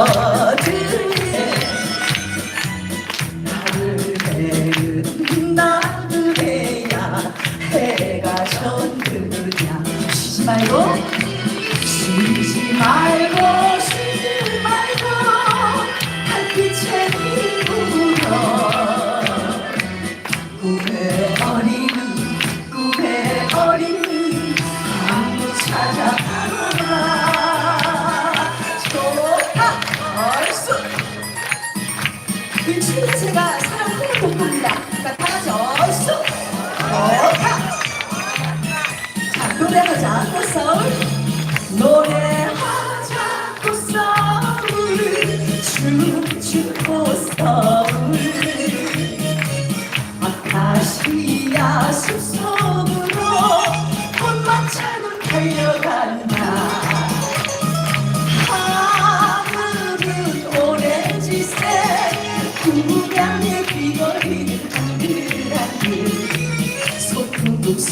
啊 있습니다. 자, 다 같이 얼쑤! 얼타! 자, 노래하자, 꽃서울. 노래하자, 꽃서울. 춤추 음, 꽃서울.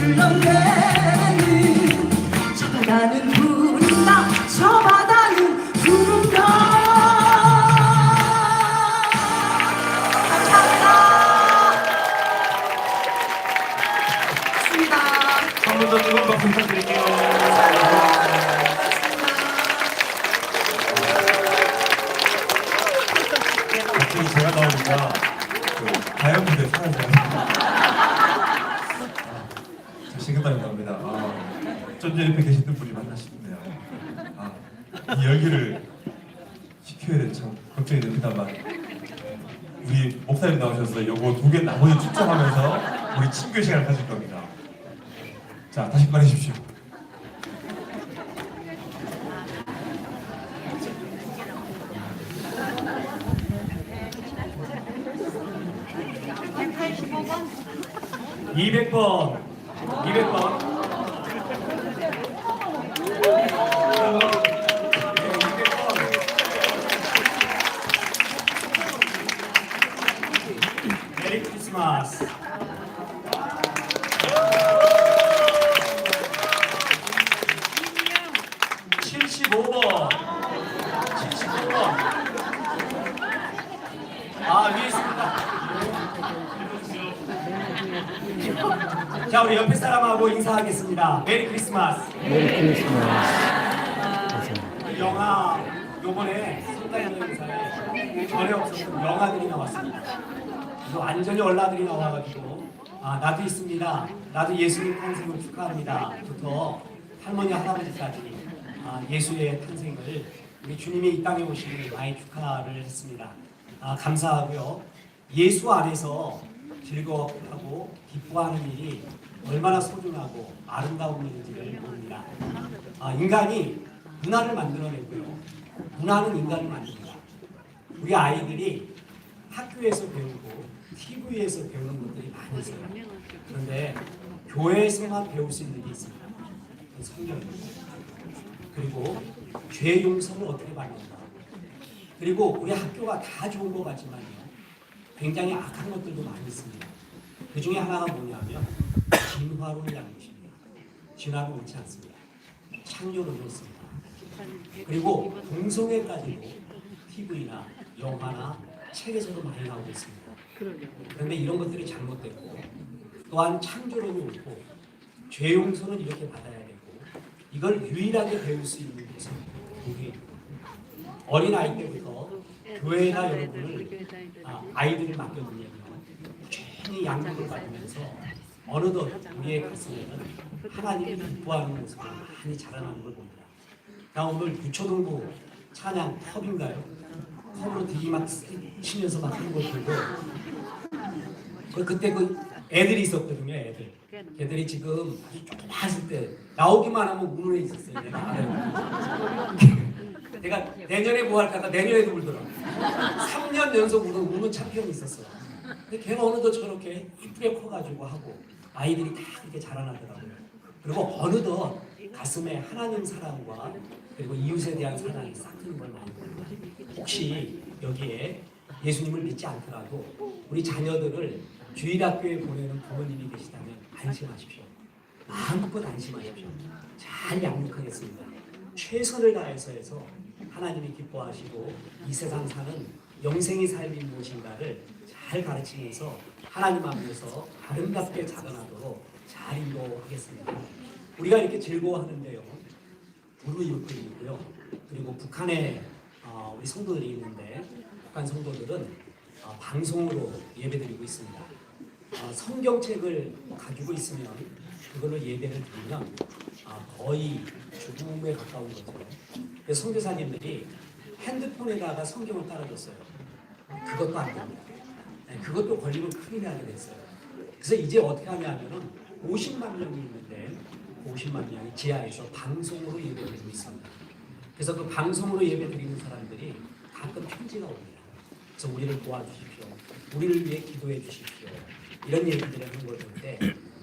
출렁대는 저 바다는 저 싱긋하게 나옵니다. 아, 쩐지 옆에 계시던 분이 싶네요. 아, 이 열기를 식혀야 될참 걱정이 됩니다만 우리 목사님 나오셔서 요거 두 개 나머지 축적하면서 우리 친교 시간을 가질 겁니다. 자, 다시 말해주십시오. 이백 번 200번. 메 아, 위에 있습니다. 자, 우리 옆에 사람하고 인사하겠습니다. 메리 크리스마스. 메리 크리스마스. 영화 요번에 영상에 전에 없었던 영화들이 나왔습니다. 이거 완전히 얼라들이 나와가지고 아 나도 있습니다. 나도 예수님 탄생을 축하합니다.부터 할머니 할아버지까지 아, 예수의 탄생을 우리 주님이 이 땅에 오시는 많이 축하를 했습니다. 아, 감사하고요. 예수 안에서 즐거워하고 기뻐하는 일이 얼마나 소중하고 아름다운 일인지를 모릅니다. 아, 인간이 문화를 만들어내고요. 문화는 인간을 만듭니다. 우리 아이들이 학교에서 배우고 TV에서 배우는 것들이 많이 있어요. 그런데 교회에서만 배울 수 있는 게 있습니다. 성경입니다. 그리고 죄 용서를 어떻게 받는가. 그리고 우리 학교가 다 좋은 것 같지만요. 굉장히 악한 것들도 많이 있습니다. 그 중에 하나가 뭐냐면 진화론을 양육입니다. 진화는 옳지 않습니다. 창조론이 있습니다. 그리고 동성애까지도 TV나 영화나 책에서도 많이 나오고 있습니다. 그런데 이런 것들이 잘못됐고 또한 창조론이 옳고 죄 용서는 이렇게 받아야 되고 이걸 유일하게 배울 수 있는 곳은 교회입니다. 어린 아이 때부터 교회나 여러분을 아, 아이들을 맡겨두면 꾸준히 양육을 받으면서 어느덧 우리의 가슴에는 하나님이 기뻐하는 모습을 많이 자라나는 걸 봅니다. 나 오늘 유초등부 찬양 컵인가요? 컵으로 되게 막 치면서 막 하는 걸 보고 그 그때 그 애들이 있었거든요, 애들. 걔들이 지금 아주 조그맣을 때 나오기만 하면 우는 애 있었어요. 내가 알아요. 내가 내년에 뭐 할까? 내년에도 울더라고. 3년 연속 우는 우는 챔피언이 있었어. 근데 걔가 어느덧 저렇게 이쁘게 커가지고 하고 아이들이 다 그렇게 자라나더라고요. 그리고 어느덧 가슴에 하나님 사랑과 그리고 이웃에 대한 사랑이 싹 트는 걸 많이 봅니다. 혹시 여기에 예수님을 믿지 않더라도 우리 자녀들을 주일학교에 보내는 부모님이 계시다면 안심하십시오. 마음껏 안심하십시오. 잘 양육하겠습니다. 최선을 다해서 해서 하나님이 기뻐하시고 이 세상 사는 영생의 삶이 무엇인가를 잘 가르치면서 하나님 앞에서 아름답게 자라나도록 잘 인도하겠습니다. 우리가 이렇게 즐거워하는데요. 있고요. 그리고 북한에 어, 우리 성도들이 있는데 북한 성도들은 어, 방송으로 예배드리고 있습니다. 어, 성경책을 가지고 있으면 그걸로 예배를 드리면 어, 거의 죽음에 가까운 거죠. 그래서 선교사님들이 핸드폰에다가 성경을 깔아줬어요. 그것도 안 됩니다. 네, 그것도 걸리면 큰일 나게 됐어요. 그래서 이제 어떻게 하냐면은 50만 명이 있는데 50만 명이 지하에서 방송으로 예배드리고 있습니다. 그래서 그 방송으로 예배 드리는 사람들이 가끔 편지가 옵니다. 그래서 우리를 도와주십시오. 우리를 위해 기도해 주십시오. 이런 얘기들을 하는 때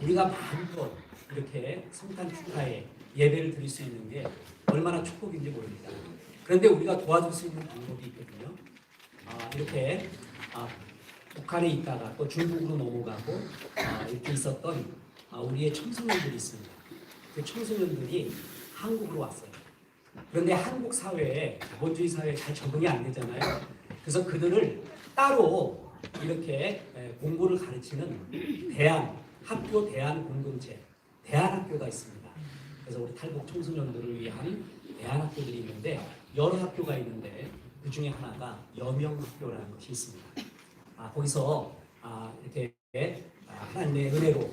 우리가 마음껏 이렇게 성탄 축하에 예배를 드릴 수 있는 게 얼마나 축복인지 모릅니다. 그런데 우리가 도와줄 수 있는 방법이 있거든요. 아, 이렇게 아, 북한에 있다가 또 중국으로 넘어가고 아, 이렇게 있었던 아, 우리의 청소년들이 있습니다. 그 청소년들이 한국으로 왔어요. 그런데 한국 사회에 자본주의 사회에 잘 적응이 안 되잖아요. 그래서 그들을 따로 이렇게 에, 공부를 가르치는 대안 학교 대안 공동체 대안학교가 있습니다. 그래서 우리 탈북 청소년들을 위한 대안학교들이 있는데 여러 학교가 있는데 그 중에 하나가 여명학교라는 것이 있습니다. 아, 거기서 아, 이렇게 아, 하나님의 은혜로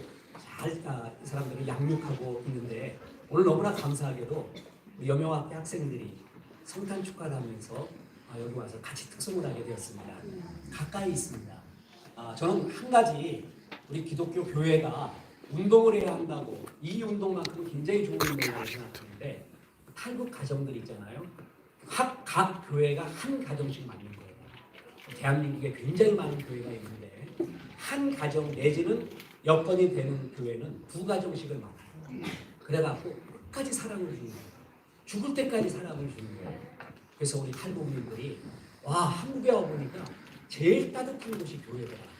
잘 아, 이 사람들을 양육하고 있는데 오늘 너무나 감사하게도 여명학교 학생들이 성탄 축하를 하면서 아, 여기 와서 같이 특송을 하게 되었습니다. 가까이 있습니다. 아, 저는 한 가지 우리 기독교 교회가 운동을 해야 한다고 이 운동만큼 굉장히 좋은 운동이라고 생각하는데 탈북 가정들 있잖아요. 각, 각 교회가 한 가정씩 만든 거예요. 대한민국에 굉장히 많은 교회가 있는데 한 가정 내지는 여건이 되는 교회는 두 가정씩을 만나요. 그래갖고 끝까지 사랑을 주는 거예요. 죽을 때까지 사랑을 주는 거예요. 그래서 우리 탈북민들이 와 한국에 와보니까 제일 따뜻한 곳이 교회더라.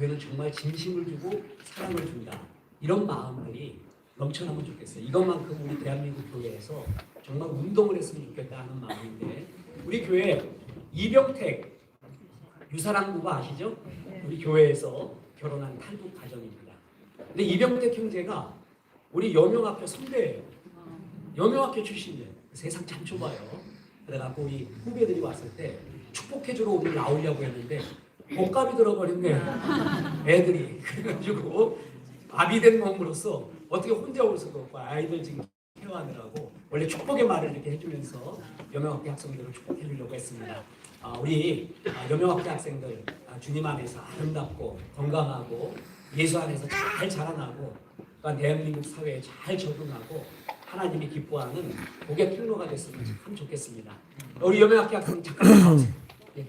교회는 정말 진심을 주고 사랑을 준다. 이런 마음들이 넘쳐나면 좋겠어요. 이것만큼 우리 대한민국 교회에서 정말 운동을 했으면 좋겠다 하는 마음인데 우리 교회 이병택 유사랑 부부 아시죠? 우리 교회에서 결혼한 탈북 가정입니다. 근데 이병택 형제가 우리 여명학교 선배예요. 여명학교 출신이에요. 세상 참 좁아요. 그래갖고 우리 후배들이 왔을 때 축복해주러 오늘 나오려고 했는데 옷값이 들어버렸네. 애들이 그래가지고 아비된 몸으로서 어떻게 혼자 올 수가 없고 아이들 지금 케어하느라고 원래 축복의 말을 이렇게 해주면서 여명학교 학생들을 축복해 주려고 했습니다. 아, 우리 아, 여명학교 학생들 아, 주님 안에서 아름답고 건강하고 예수 안에서 잘 자라나고 또한 대한민국 사회에 잘 적응하고 하나님이 기뻐하는 복의 통로가 됐으면 참 좋겠습니다. 우리 여명학교 학생 잠깐. 예.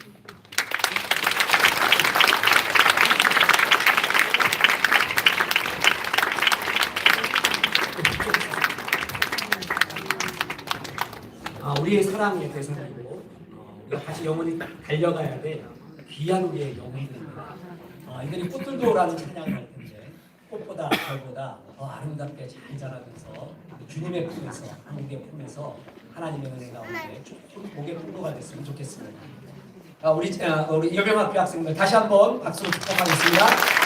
아, 우리의 사랑의 대상이고 어, 우리가 같이 영원히 달려가야 돼 귀한 우리의 영혼들입니다. 어, 이들이 꽃들도라는 찬양을 할 텐데 꽃보다 별보다 더 아름답게 잘 자라면서 주님의 품에서 한국의 품에서 하나님의 은혜 가운데 좀 복의 풍도가 됐으면 좋겠습니다. 아, 우리 아, 우리 여병학교 학생들 다시 한번 박수로 축하하겠습니다.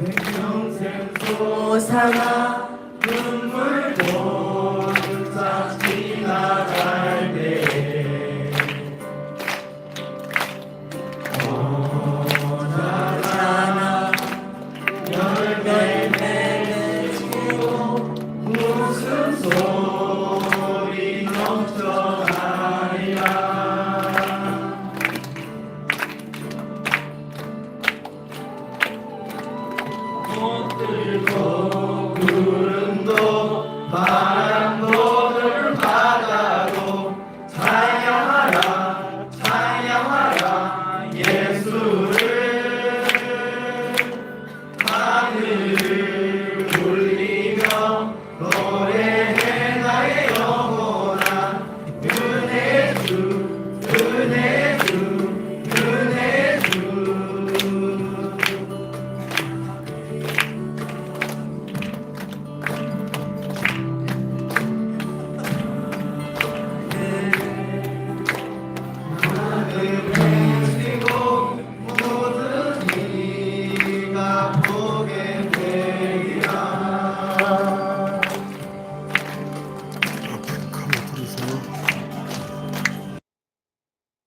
생명샘 솟아나 눈물 골짜 지나갈 Mon